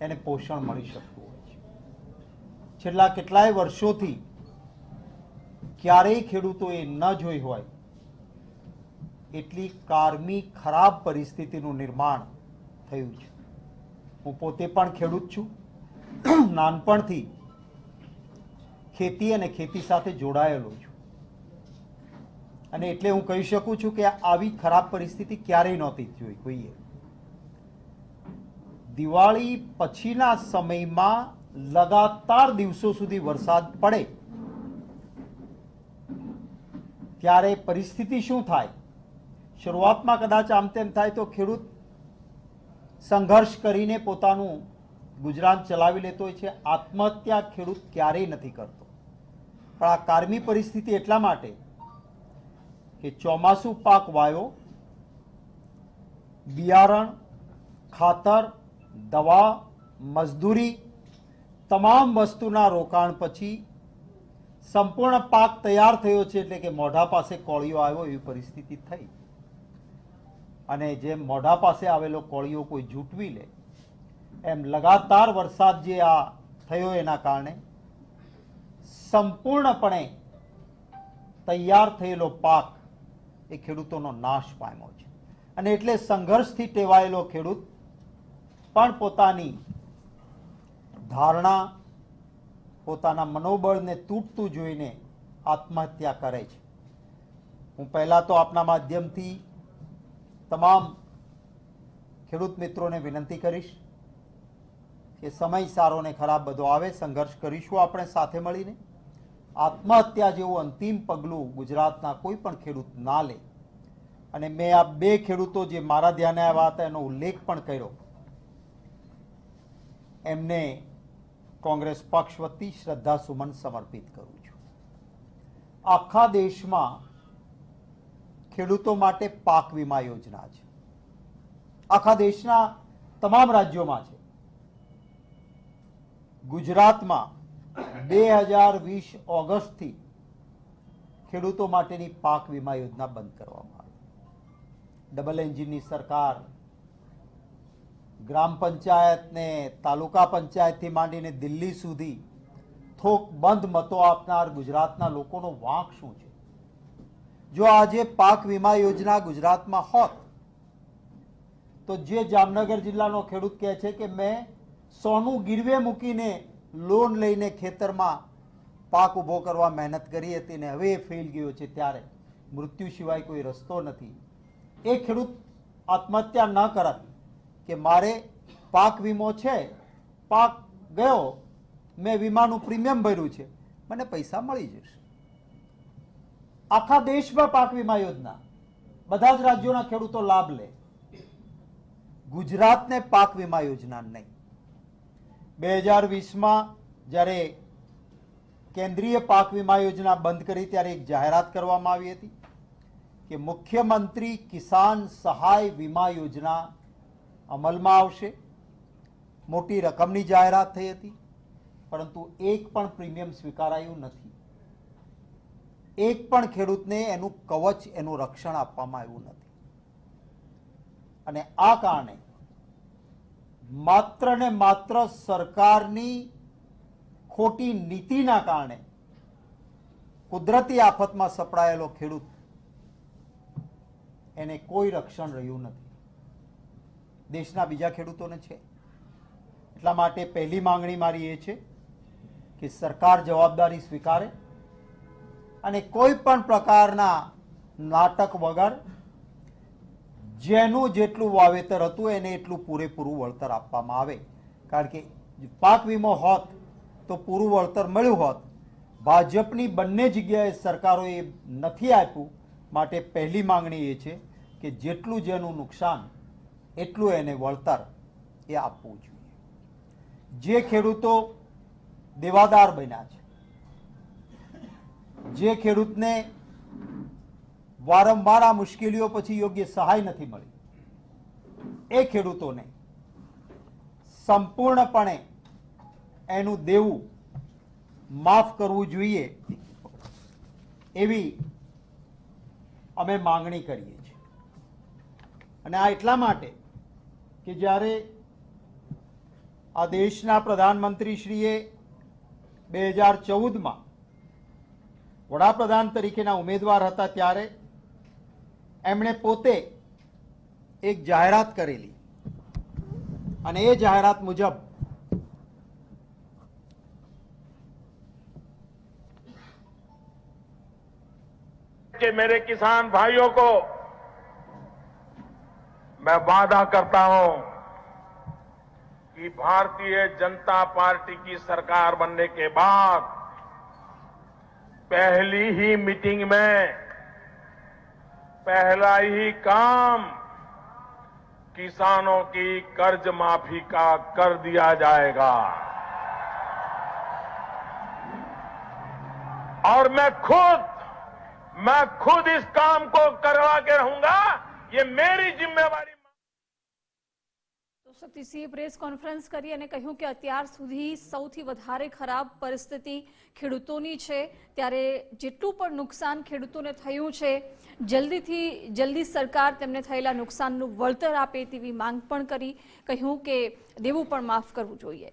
એને પોષણ મળી શકતું હોય છે. છેલ્લા કેટલાય વર્ષોથી ક્યારેય ખેડૂતોએ ન જોઈ હોય એટલી કારમી, ખરાબ પરિસ્થિતિનું નિર્માણ થયું છે. હું પોતે પણ ખેડૂત છું. નાનપણથી ખેતી અને ખેતી સાથે જોડાયેલો છું. અને એટલે હું કહી શકું છું કે આવી ખરાબ પરિસ્થિતિ ક્યારેય નહોતી જોઈ કોઈએ દિવાળી પછીના સમયમાં લગાતાર દિવસો સુધી વરસાદ પડે. ત્યારે પરિસ્થિતિ શું થાય? શરૂઆતમાં કદાચ આમ તેમ થાય તો ખેડૂત સંઘર્ષ કરીને પોતાનું ગુજરાન ચલાવી લેતો હોય છે. આત્મહત્યા ખેડૂત ક્યારેય નથી કરતો. પણ આ કારમી પરિસ્થિતિ એટલા માટે કે ચોમાસું પાક વાયો, બિયારણ, ખાતર દવા, મજદૂરી, તમામ વસ્તુના રોકાણ પછી સંપૂર્ણ પાક તૈયાર થયો છે એટલે કે મોઢા પાસે કોળિયો આવ્યો એવી પરિસ્થિતિ થઈ. અને જેમ મોઢા પાસે આવેલો કોળિયો કોઈ જૂટવી લે, એમ લગાતાર વરસાદ જે આ થયો એના કારણે સંપૂર્ણપણે તૈયાર થયેલો પાક એ ખેડૂતોનો નાશ પામ્યો છે. અને એટલે સંઘર્ષથી ટેવાયેલો ખેડૂત પણ પોતાની ધારણા, પોતાના મનોબળને તૂટતું જોઈને આત્મહત્યા કરે છે. હું પહેલાં તો આપના માધ્યમથી તમામ ખેડૂત મિત્રોને વિનંતી કરીશ કે સમય સારો ને ખરાબ બધો આવે, સંઘર્ષ કરીશું આપણે સાથે મળીને. આત્મહત્યા જેવું અંતિમ પગલું ગુજરાતના કોઈ પણ ખેડૂત ના લે. અને મેં આ બે ખેડૂતો જે મારા ધ્યાને આવ્યા હતા એનો ઉલ્લેખ પણ કર્યો. એમને કોંગ્રેસ પક્ષ વતી શ્રદ્ધા સુમન સમર્પિત કરું છું. આખા દેશમાં ખેડૂતો માટે પાક વીમા યોજના છે. આખા દેશના તમામ રાજ્યોમાં છે. ગુજરાતમાં બે હજાર વીસ ઓગસ્ટથી ખેડૂતો માટેની પાક વીમા યોજના બંધ કરવામાં આવી. ડબલ એન્જિનની સરકાર ગ્રામ પંચાયતને, તાલુકા પંચાયતથી માંડીને દિલ્હી સુધી થોક બંધ મતો આપનાર ગુજરાતના લોકોનો વાંક શું છે? જો આજે પાક વીમા યોજના ગુજરાતમાં હોત, તો જે જામનગર જિલ્લાનો ખેડૂત કહે છે કે, મેં સોનું ગીરવે મૂકીને લોન લઈને ખેતરમાં પાક ઊભો કરવા મહેનત કરી હતી ને હવે એ ફેલ ગયો છે ત્યારે. મૃત્યુ સિવાય કોઈ રસ્તો નથી. એ ખેડૂત આત્મહત્યા ન કરત. કે મારે પાક વીમો છે, પાક ગયો, મેં વીમાનું પ્રીમિયમ ભર્યું છે, મને પૈસા મળી જશે. આખા દેશમાં પાક વીમા યોજના, બધા જ રાજ્યોના ખેડૂતો લાભ લે. ગુજરાતને પાક વીમા યોજના નહીં. બે હજાર વીસમાં જ્યારે કેન્દ્રીય પાક વીમા યોજના બંધ કરી, ત્યારે એક જાહેરાત કરવામાં આવી હતી કે મુખ્યમંત્રી કિસાન સહાય વીમા યોજના અમલમાં આવશે. મોટી રકમની જાહેરાત થઈ હતી, પરંતુ એક પણ પ્રીમિયમ સ્વીકારાયું નથી. એક પણ ખેડૂતને એનું કવચ, એનું રક્ષણ આપવામાં આવ્યું નથી. અને આ કારણે માત્ર ને માત્ર સરકારની ખોટી નીતિના કારણે કુદરતી આફતમાં સપડાયેલો ખેડૂત એને કોઈ રક્ષણ રહ્યું નથી. દેશના બીજા ખેડૂતોને છે. એટલા માટે પહેલી માંગણી મારી એ છે કે સરકાર જવાબદારી સ્વીકારે અને કોઈ પણ પ્રકારના નાટક વગર જેનું જેટલું વાવેતર હતું એને એટલું પૂરેપૂરું વળતર આપવામાં આવે. કારણ કે પાક વીમો હોત તો પૂરું વળતર મળ્યું હોત. ભાજપની બંને જગ્યાએ સરકારોએ નથી આપ્યું. માટે પહેલી માંગણી એ છે કે જેટલું જેનું નુકસાન એટલું એને વળતર એ આપવું જોઈએ. જે ખેડૂતો દેવાદાર બન્યા છે, જે ખેડૂતને વારંવાર આ મુશ્કેલીઓ પછી યોગ્ય સહાય નથી મળી, એ ખેડૂતોને સંપૂર્ણપણે એનું દેવું માફ કરવું જોઈએ એવી અમે માંગણી કરીએ છીએ. અને આ એટલા માટે કે જ્યારે આ દેશના પ્રધાનમંત્રીશ્રીએ બે હજાર ચૌદમાં વડાપ્રધાન તરીકેના ઉમેદવાર હતા ત્યારે એમણે પોતે એક જાહેરાત કરેલી. અને એ જાહેરાત મુજબ કે મેરે કિસાન ભાઈઓ કો मैं वादा करता हूँ कि भारतीय जनता पार्टी की सरकार बनने के बाद पहली ही मीटिंग में पहला ही काम किसानों की कर्ज माफ़ी का कर दिया जाएगा। और मैं खुद मैं खुद इस काम को करवा के रहूँगा। ये मेरी जिम्मेवारी તો સતીશીએ પ્રેસ કોન્ફરન્સ કરી અને કહ્યું કે અત્યાર સુધી સૌથી વધારે ખરાબ પરિસ્થિતિ ખેડૂતોની છે. ત્યારે જેટલું પણ નુકસાન ખેડૂતોને થયું છે, જલ્દીથી, જલ્દી સરકાર તેમને થયેલા નુકસાનનું વળતર આપે તેવી માંગ પણ કરી. કહ્યું કે દેવું પણ માફ કરવું જોઈએ.